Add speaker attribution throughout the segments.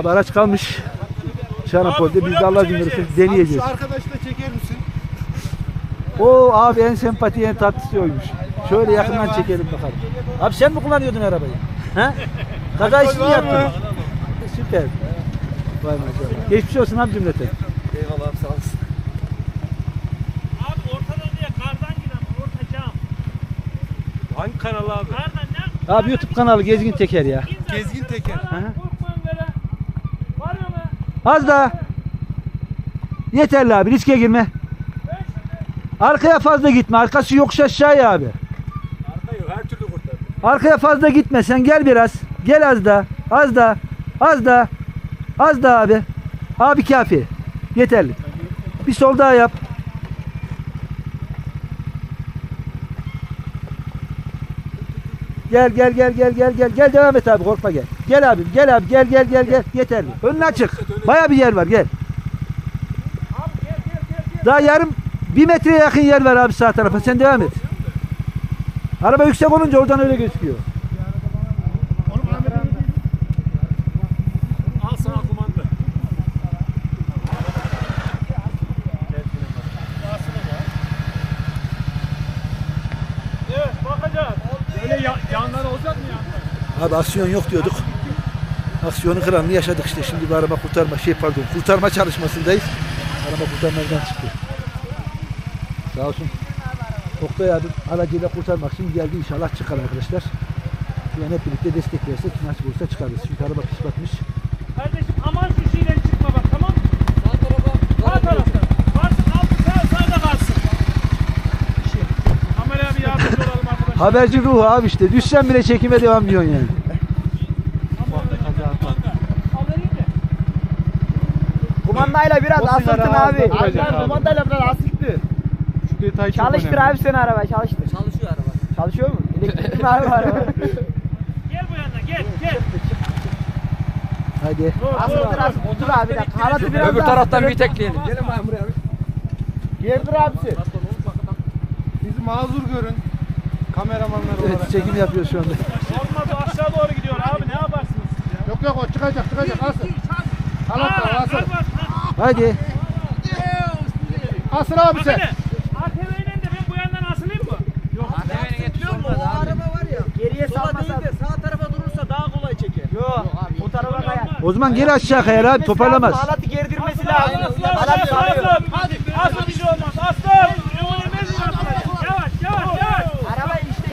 Speaker 1: Abi araç kalmış. Şanapol'de biz de Allah izin verirse deneyeceğiz.
Speaker 2: Şu arkadaşı da çeker misin?
Speaker 1: O abi en sempati en tatlısı oymuş. Şöyle yakından çekelim bakalım. Abi sen mi kullanıyordun arabayı? He? Kaza işini mi yaptın? Süper. Vay maşallah. Geçmiş olsun abi cümlete.
Speaker 2: Eyvallah abi sağ olasın.
Speaker 3: Abi ortada diye kardan giden orta cam.
Speaker 2: Hangi kanal abi?
Speaker 3: Kardan ne?
Speaker 1: Abi YouTube kanalı Gezgin Teker ya.
Speaker 2: Gezgin Teker.
Speaker 1: Hı hı.
Speaker 3: Korkmayın böyle. Var mı be?
Speaker 1: Az daha. Yeterli abi riske girme. Arkaya fazla gitme. Arkası yokuş aşağıya abi.
Speaker 2: Arka yok her türlü kurtar.
Speaker 1: Arkaya fazla gitme sen gel biraz. Gel az daha. Az daha. Az daha. Az daha abi. Abi kafi. Yeterli. Bir sol daha yap. Gel gel gel gel gel gel gel devam et abi korkma gel. Gel abi gel abi gel gel gel gel yeterli. Önüne açık. Baya bir yer var gel. Daha yarım bir metreye yakın yer var abi sağ tarafa sen devam et. Araba yüksek olunca oradan öyle gözüküyor. Abi aksiyon yok diyorduk. Aksiyonu kıranını yaşadık işte. Şimdi bir araba kurtarma şey pardon kurtarma çalışmasındayız. Araba kurtarmadan çıktı. Sağ olsun. Oktay abi aracıyla kurtarmak için geldi inşallah çıkar arkadaşlar. Yani hep birlikte destek versek nasip olursa çıkarız. Çünkü araba pis batmış.
Speaker 3: Kardeşim aman şu şeyden çıkma bak tamam mı? Sağ tarafa. Sağ tarafta. Varsın altı sağ sağda kalsın. Kameraya bir yardımcı olalım arkadaşlar.
Speaker 1: Haberci ruhu abi işte. Düşsen bile çekime devam diyorsun yani.
Speaker 3: Haberiyim de.
Speaker 4: Kumandayla biraz asıltın abi.
Speaker 2: Aynen,
Speaker 4: kumandayla biraz asılttı.
Speaker 2: Şu detay çok
Speaker 4: Çalıştır
Speaker 2: önemli.
Speaker 4: abi sen araba çalıştır. Çalışıyor araba. Çalışıyor mu? Elektrikli mi abi araba?
Speaker 3: Gel bu yandan gel gel.
Speaker 1: Hadi.
Speaker 4: Asıltır asıltır. Otur abi dakika. Halatı biraz
Speaker 5: Öbür taraftan bir tekleyelim.
Speaker 2: Gelin bakalım buraya abi.
Speaker 4: Gerdir abisi.
Speaker 2: Bizi mazur görün. Kameramanlar
Speaker 1: Evet
Speaker 2: olarak.
Speaker 1: çekim yapıyoruz şu anda.
Speaker 3: Olmaz o aşağı doğru gidiyor abi ne yaparsınız siz ya?
Speaker 2: Yok yok o çıkacak çıkacak asıl. Halat da asıl.
Speaker 3: Bak, bak, ha.
Speaker 1: Hadi.
Speaker 2: Asıl abi sen.
Speaker 3: ATV'yle de ben bu yandan asılayım mı? Yok.
Speaker 4: Geriye salmasa.
Speaker 5: sağ tarafa durursa daha kolay çeker.
Speaker 4: Yok. O tarafa kayar.
Speaker 1: O zaman geri aşağı kayar abi toparlamaz.
Speaker 4: Halatı gerdirmesi lazım. Halatı.
Speaker 3: Hadi, aslan bir şey olmaz. Aslan? Yavaş, yavaş, yavaş.
Speaker 4: Araba işte.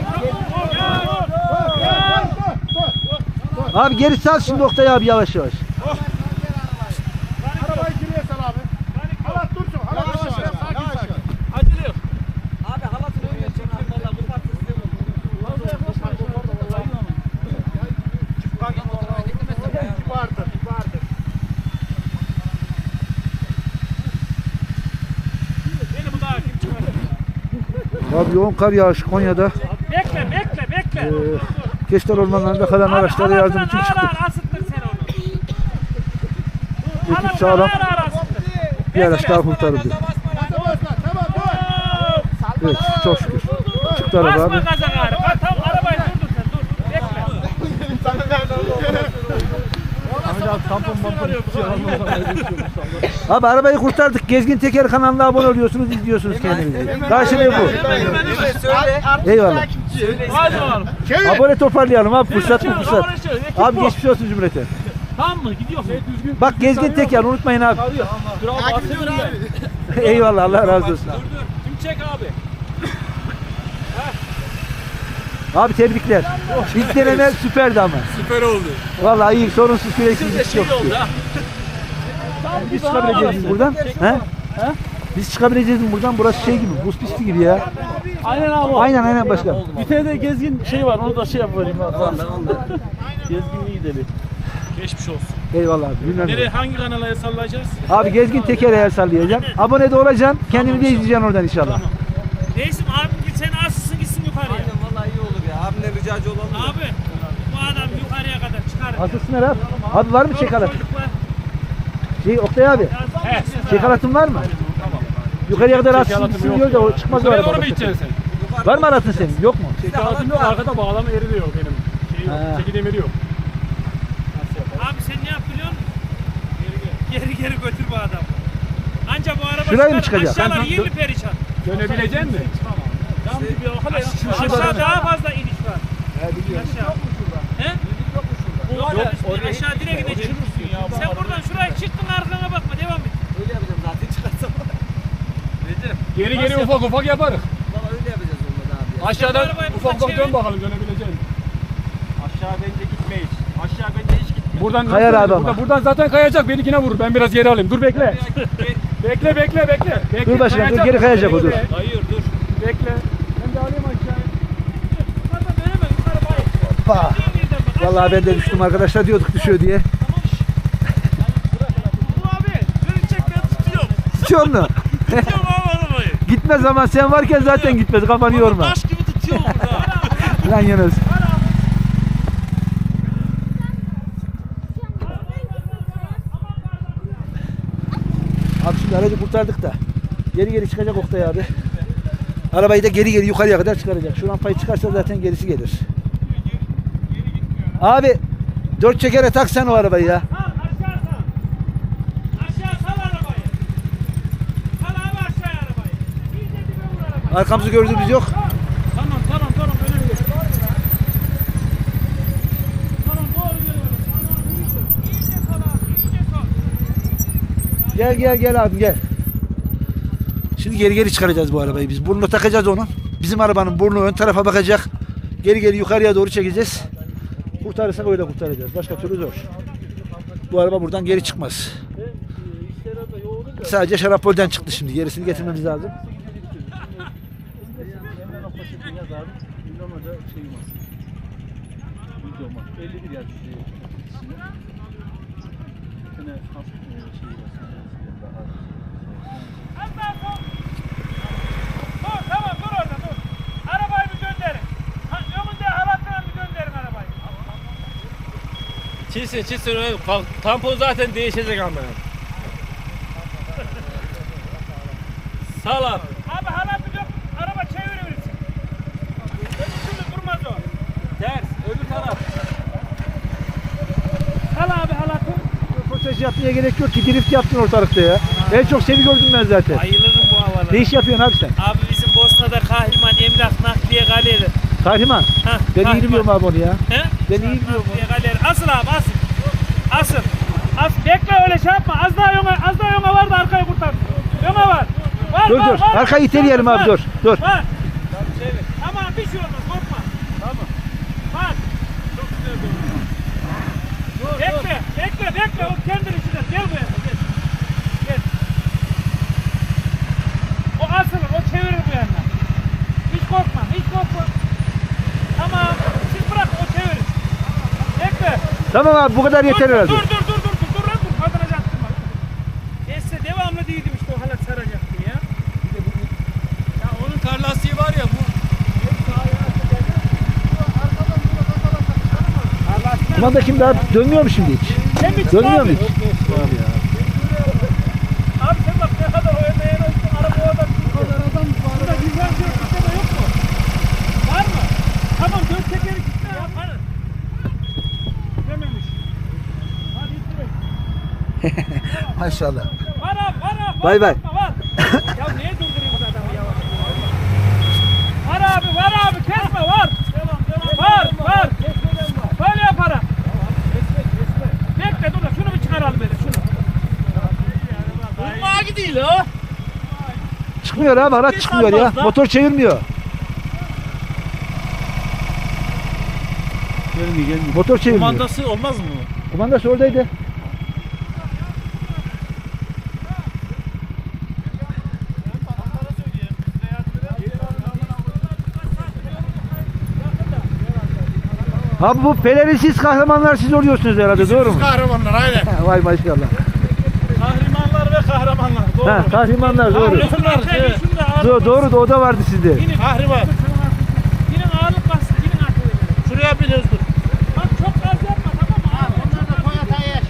Speaker 1: Abi geri sal şimdi Oktay abi yavaş yavaş.
Speaker 2: Arabayı geriye sal abi. Halat dursun. Halat dursun. Sakin sakin.
Speaker 3: Acele yok.
Speaker 5: Abi halatını öyle çekelim valla bu parça size
Speaker 2: Vardır. Vardır.
Speaker 3: Beni bu daha kim çıkarır?
Speaker 1: Abi yoğun kar yağışı Konya'da.
Speaker 3: Bekle, bekle, bekle.
Speaker 1: Ee, Kestel ormanlarında kalan araçlara yardım için çıktık. Ekip sağlam. Bir araç daha kurtarıldı.
Speaker 2: Tamam tamam.
Speaker 1: Evet çok şükür. Çıktı araba
Speaker 3: Basma
Speaker 1: abi.
Speaker 3: gaza gari. Bak tam arabayı durdur sen dur. Bekle.
Speaker 1: Abi arabayı kurtardık. Gezgin Teker kanalına abone oluyorsunuz, izliyorsunuz kendinizi. Karşılığı bu. Eyvallah. Abone toparlayalım abi. Fırsat mı fırsat. Abi geçmiş olsun cümlete.
Speaker 3: Tamam mı? Gidiyor?
Speaker 1: Bak Gezgin Teker unutmayın abi.
Speaker 3: Kral basıyorum ben.
Speaker 1: Eyvallah Allah razı olsun.
Speaker 3: Kim çek abi?
Speaker 1: Abi tebrikler. İlk deneme süperdi ama.
Speaker 2: Süper oldu.
Speaker 1: Vallahi iyi sorunsuz süreçsiz hiç yoktu. Biz çıkabileceğiz mi buradan? He? Biz çıkabileceğiz mi buradan? Burası şey gibi, buz pisti gibi ya.
Speaker 3: Aynen abi.
Speaker 1: Aynen aynen başkan.
Speaker 3: Bir tane de gezgin şey var onu da şey yapayım. gezgin iyi dedi. Geçmiş olsun.
Speaker 1: Eyvallah abi. bilmem ne.
Speaker 3: Nereye hangi kanala sallayacağız?
Speaker 1: Abi gezgin teker eğer sallayacağım. Abone de olacaksın. Kendini de izleyeceksin oradan inşallah.
Speaker 3: Neyse abim git sen assın gitsin yukarıya.
Speaker 5: Aynen valla iyi olur ricacı olalım.
Speaker 3: Abi bu adam yukarıya kadar çıkar.
Speaker 1: Asılsınlar abi. Abi var mı çek halat?
Speaker 3: Çocuklar.
Speaker 1: Şey Oktay abi.
Speaker 3: He.
Speaker 1: Çek halatın var mı? Yukarıya kadar atsın diyor da o çıkmaz o araba.
Speaker 2: sen?
Speaker 1: Var mı halatın senin? Yok mu?
Speaker 2: Halatım yok arkada bağlama yeri de yok benim.
Speaker 1: Ha.
Speaker 2: Çeki demiri yok.
Speaker 3: Abi sen ne yap biliyor musun? Geri geri götür bu adamı. Anca bu araba
Speaker 1: Şurayı mı
Speaker 3: çıkar,
Speaker 1: çıkacak?
Speaker 3: Aşağılar yerli perişan.
Speaker 2: Dönebilecek misin?
Speaker 3: Aşağı daha fazla iniş var. Aşağı. He? Yok,
Speaker 5: Yok,
Speaker 3: yok,
Speaker 5: oraya
Speaker 3: aşağı direkt gideceksin. Sen buradan şuraya çıktın arkana bakma devam et.
Speaker 5: Öyle yapacağım zaten çıkarsam. Recep.
Speaker 2: Geri geri ufak ufak yaparız.
Speaker 5: Valla öyle yapacağız olmadı abi ya.
Speaker 2: Aşağıdan ufak ufak dön bakalım dönebilecek misin?
Speaker 5: Aşağı bence gitmeyiz. Aşağı bence hiç gitmeyiz.
Speaker 2: Buradan
Speaker 1: Kayar abi ama.
Speaker 2: Buradan, buradan zaten kayacak. Benimkine vurur. Ben biraz geri alayım. Dur bekle. Bekle bekle bekle. bekle.
Speaker 1: Dur başkanım, dur, geri kayacak o, dur.
Speaker 5: Hayır dur.
Speaker 2: Bekle. Ben de alayım aşağıya.
Speaker 3: Yukarıdan döneme yukarı bay.
Speaker 1: Hoppa.
Speaker 3: Gittiğin yerden bak.
Speaker 1: Vallahi ben de düştüm arkadaşlar diyorduk düşüyor diye. Tutuyor mu? Gitmez zaman sen varken zaten gitmez. Kafanı yorma.
Speaker 3: Taş gibi tutuyorum burada.
Speaker 1: Lan Yunus. Abi şimdi aracı kurtardık da. Geri geri çıkacak Oktay abi. Arabayı da geri geri yukarıya kadar çıkaracak. Şu rampayı çıkarsa zaten gerisi gelir. Abi dört çekere tak sen o arabayı ya. Arkamızı gördüğümüz yok.
Speaker 3: Tamam tamam tamam önemli değil. Tamam doğru sal.
Speaker 1: Gel gel gel abi gel. Şimdi geri geri çıkaracağız bu arabayı biz. Burnunu takacağız onun. Bizim arabanın burnu ön tarafa bakacak. Geri geri yukarıya doğru çekeceğiz. Kurtarırsak öyle kurtaracağız. Başka türlü zor. Bu araba buradan geri çıkmaz. Sadece şarapolden çıktı şimdi. Gerisini getirmemiz lazım.
Speaker 3: Az daha sol. Dur tamam dur orada dur. Arabayı bir gönderin. Ha, önünde halatla bir gönderin arabayı.
Speaker 6: Çilsin çilsin öyle. Tampon zaten değişecek ama. Abi.
Speaker 3: Abi halatı yok. Araba çevirebilirsin. Öbür türlü durmaz o.
Speaker 6: Ters öbür taraf.
Speaker 3: Al abi halatı.
Speaker 1: Röportaj yapmaya gerek yok ki. Drift yaptın ortalıkta ya. En çok seni gördüm ben zaten.
Speaker 3: Bayılırım bu havalara.
Speaker 1: Ne iş yapıyorsun abi sen?
Speaker 3: Abi bizim Bosna'da kahraman emlak nakliye galeri.
Speaker 1: Kahraman.
Speaker 3: Hah,
Speaker 1: Ben iyi
Speaker 3: kahraman.
Speaker 1: biliyorum abi onu ya.
Speaker 3: He?
Speaker 1: Ben iyi biliyorum.
Speaker 3: Asıl abi asıl. Asıl. As bekle öyle şey yapma. Az daha yona, az daha yona var da arkayı kurtar. Yona var. Var
Speaker 1: Dur
Speaker 3: var,
Speaker 1: dur.
Speaker 3: var.
Speaker 1: Arkayı iteleyelim abi dur. Dur.
Speaker 3: Var. Tamam bir şey olmaz korkma. Tamam. Var. Çok güzel Bekle, bekle, bekle. O kendini içine. Gel buraya. Gel. Gel. O asılır, o çevirir bu yandan. Hiç korkma, hiç korkma. Tamam. Siz bırak, o çevirir.
Speaker 1: Tamam abi bu kadar yeter
Speaker 3: dur,
Speaker 1: herhalde.
Speaker 3: Dur, dur, dur, dur, dur, dur, lan, dur. Kaldıracaktım bak. Neyse devamlı değildim işte o halat saracaktı ya.
Speaker 6: Ya onun tarlası var ya bu.
Speaker 1: Kumanda şimdi abi dönmüyor mu şimdi hiç? Dönmüyor mu hiç?
Speaker 3: Abi sen bak ne kadar o emeğin olsun araba o adam bu kadar adam Burada güzel bir sisteme yok mu? Var mı? Tamam dört tekeri kitle yaparız. Dememiş. Hadi ittirek. Var var abi.
Speaker 1: Bay
Speaker 3: var,
Speaker 1: bay.
Speaker 3: Var. ya niye durdurayım adamı ya? Var abi var abi kesme var. Var var. Böyle yaparım. Bekle dur da şunu bir çıkaralım hele şunu.
Speaker 6: Bulmağa gidiyor la.
Speaker 1: Çıkmıyor abi araç çıkmıyor ya. Motor çevirmiyor. Gelmiyor gelmiyor. Motor çevirmiyor.
Speaker 6: Kumandası olmaz mı?
Speaker 1: Kumandası oradaydı. Abi bu pelerinsiz kahramanlar siz oluyorsunuz herhalde doğru mu?
Speaker 2: Kahramanlar aynen.
Speaker 1: Vay maşallah.
Speaker 6: Kahramanlar ve kahramanlar. Doğru.
Speaker 1: Ha, kahramanlar doğru.
Speaker 6: Kahramanlar. Evet.
Speaker 1: Do- doğru da o da vardı sizde.
Speaker 6: Kahraman.
Speaker 3: Yine ağırlık bastı. Yine atıyor.
Speaker 6: Şuraya biniyoruz dur.
Speaker 3: Bak çok gaz yapma tamam mı? Abi, onlar da Toyota'ya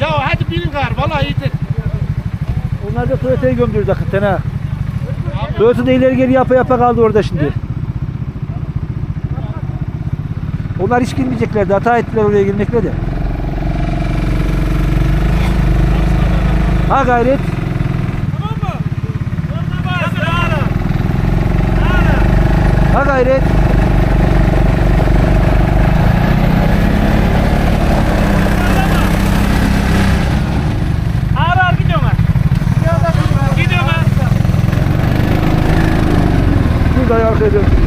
Speaker 6: Ya hadi binin kar. Vallahi iyidir.
Speaker 1: Onlar da Toyota'yı gömdürdü hakikaten ha. Toyota da ileri geri yapa yapa kaldı orada şimdi. Onlar hiç girmeyeceklerdi. Hata ettiler oraya girmekle de. Ha gayret. Ha gayret.
Speaker 3: Ağır ağır gidiyorum ben. Gidiyorum ben.
Speaker 1: Şurada arkaya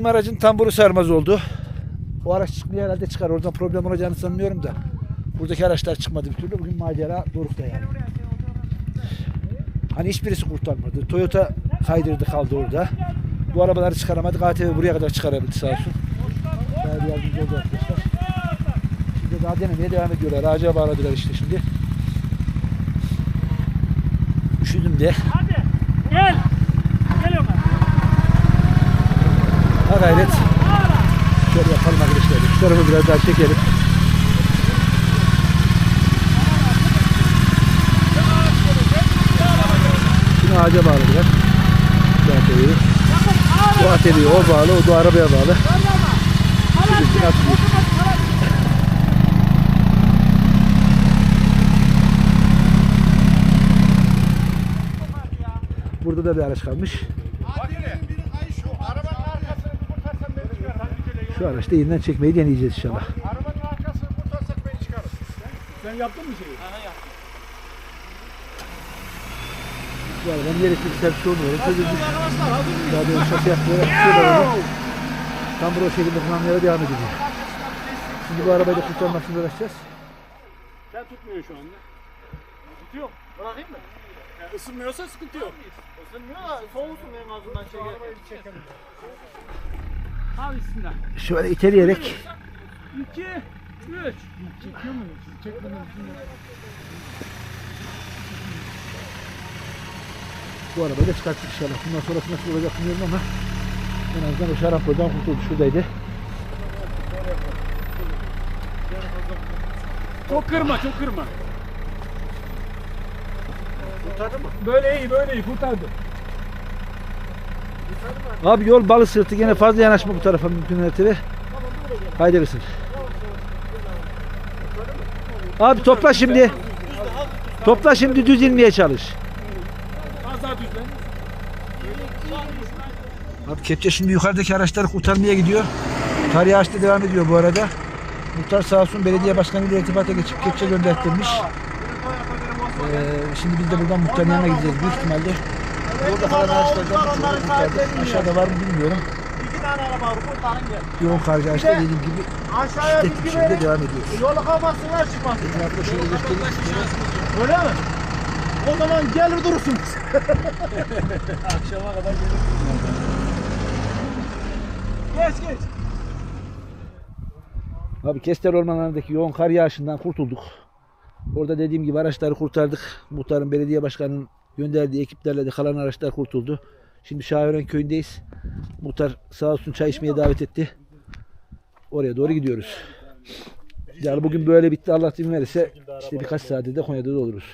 Speaker 1: Bizim aracın tamburu sarmaz oldu. O araç çıkmıyor herhalde çıkar. Oradan problem olacağını sanmıyorum da. Buradaki araçlar çıkmadı bir türlü. Bugün macera dorukta yani. Hani hiçbirisi kurtarmadı. Toyota kaydırdı kaldı orada. Bu arabaları çıkaramadık. ATV buraya kadar çıkarabildi sağ olsun. Bayağı bir yardımcı oldu arkadaşlar. Şimdi daha denemeye devam ediyorlar. Ağaca bağladılar işte şimdi. Üşüdüm de.
Speaker 3: Hadi. Gel. Gel Ömer.
Speaker 1: Ha gayret. Şöyle yapalım arkadaşlar. Şu tarafı biraz daha çekelim. Şimdi ağaca bağladılar. ATV'yi. Bu ATV'yi o bağlı, o da arabaya bağlı. Şimdi atılıyor. Burada da bir araç kalmış. Şu araçta yeniden çekmeyi deneyeceğiz inşallah.
Speaker 5: Arabanın arkasını kurtarsak beni çıkarır.
Speaker 2: Sen yaptın mı şeyi?
Speaker 1: Bu arabanın bir servis olmuyor. Çözülmüş. Daha böyle şasi onu. Tam bu şekilde kullanmaya devam ediyor. Şimdi bu arabayı da kurtarmak için uğraşacağız.
Speaker 2: Sen tutmuyor şu anda.
Speaker 5: Tutuyor. Bırakayım mı?
Speaker 2: Yani ısınmıyorsa sıkıntı yok.
Speaker 5: Isınmıyor da soğusun en azından şey Arabayı çekelim.
Speaker 1: Şöyle iteleyerek
Speaker 3: 2 3
Speaker 2: Çekiyor mu? Çekmeden
Speaker 1: bu arabayı da çıkarttık inşallah. Bundan sonrası nasıl olacak bilmiyorum ama en azından o şarampoldan kurtuldu. Şuradaydı.
Speaker 2: Çok kırma, çok kırma. Böyle iyi, böyle iyi. Kurtardı.
Speaker 1: Abi yol balı sırtı gene fazla yanaşma bu tarafa mümkün mertebe. Haydi kızım. Abi topla şimdi. Topla şimdi düz inmeye çalış. Abi kepçe şimdi yukarıdaki araçları kurtarmaya gidiyor. Yağışı da devam ediyor bu arada. Muhtar sağ olsun belediye başkanı ile irtibata geçip kepçe gönderttirmiş. Ee, şimdi biz de buradan muhtarın yanına gideceğiz büyük ihtimalle. Orada kalan araçlardan birçoğunu kurtardık. Aşağıda var mı bilmiyorum.
Speaker 6: İki tane araba var. Kurtarın gel.
Speaker 1: Yoğun kar yağışı da dediğim gibi
Speaker 6: Aşağıya
Speaker 1: şiddetli bir şekilde devam ediyor.
Speaker 6: Yolu kapatsınlar çıkmasın.
Speaker 1: Etrafta şöyle göstereyim.
Speaker 6: Öyle mi? O zaman gelir durursunuz.
Speaker 2: Akşama kadar gelir.
Speaker 6: Geç geç.
Speaker 1: Abi Kester ormanlarındaki yoğun kar yağışından kurtulduk. Orada dediğim gibi araçları kurtardık. Muhtarın belediye başkanının gönderdiği ekiplerle de kalan araçlar kurtuldu. Şimdi Şahiren köyündeyiz. Muhtar sağ olsun çay içmeye davet etti. Oraya doğru gidiyoruz. Yani bugün böyle bitti Allah izin işte birkaç saate de Konya'da da oluruz.